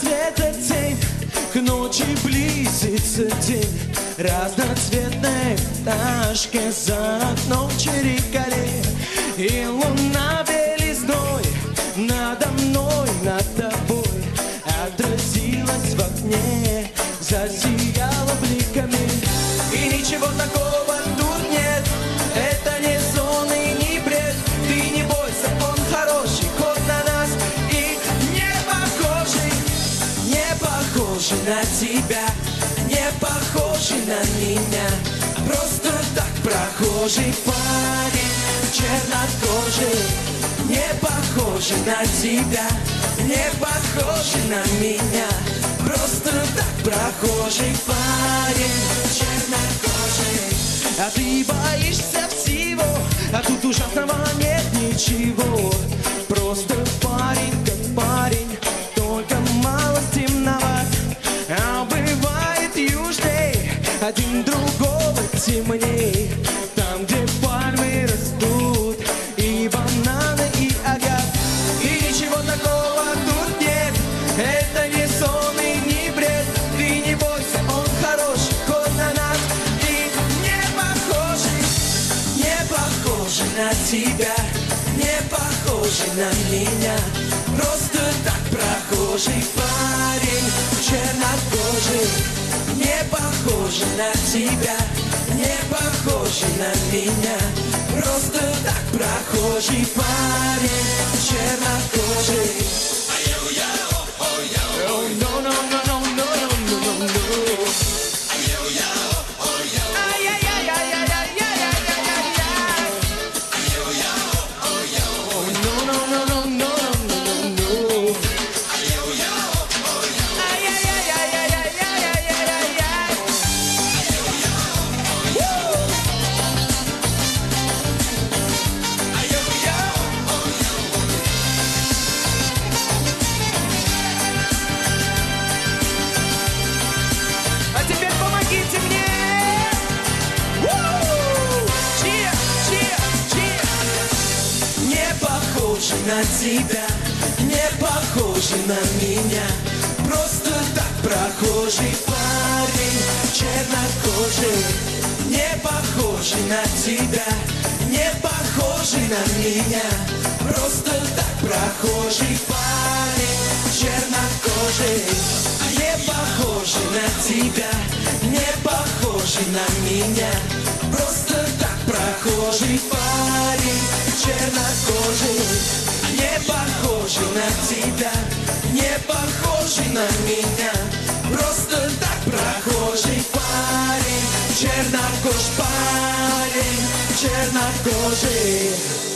света тень. К ночи близится день. Разноцветной пташки за окном чирикали. И луна белизной надо мной, над тобой Отразилась в окне, засияла бликами. И ничего такого тут похожий на тебя Не похожий на меня. Просто так прохожий парень Чернокожий Не похожий на тебя Не похожий на меня. Просто так прохожий парень Чернокожий. А ты боишься всего А тут ужасного нет ничего. Просто парень Один другого темней. Там, где пальмы растут И бананы, и агат И ничего такого тут нет. Это не сон и не бред. Ты не бойся, он хороший Кот на нас. И не похожий Не похожий на тебя. Не похожий на меня. Просто так прохожий парень Чернокожий Не похожий на тебя Не похожий на меня. Просто так прохожий парень Чернокожий похожий на тебя, не похожий на меня. Просто так прохожий парень, чернокожий Не похожий на тебя, не похожий на меня. Просто так прохожий парень, чернокожий Не похожий на тебя, не похожий на меня. Просто так прохожий парень, чернокожий похожий на тебя, не похожий на меня. Просто так прохожий парень, чернокож парень, чернокожий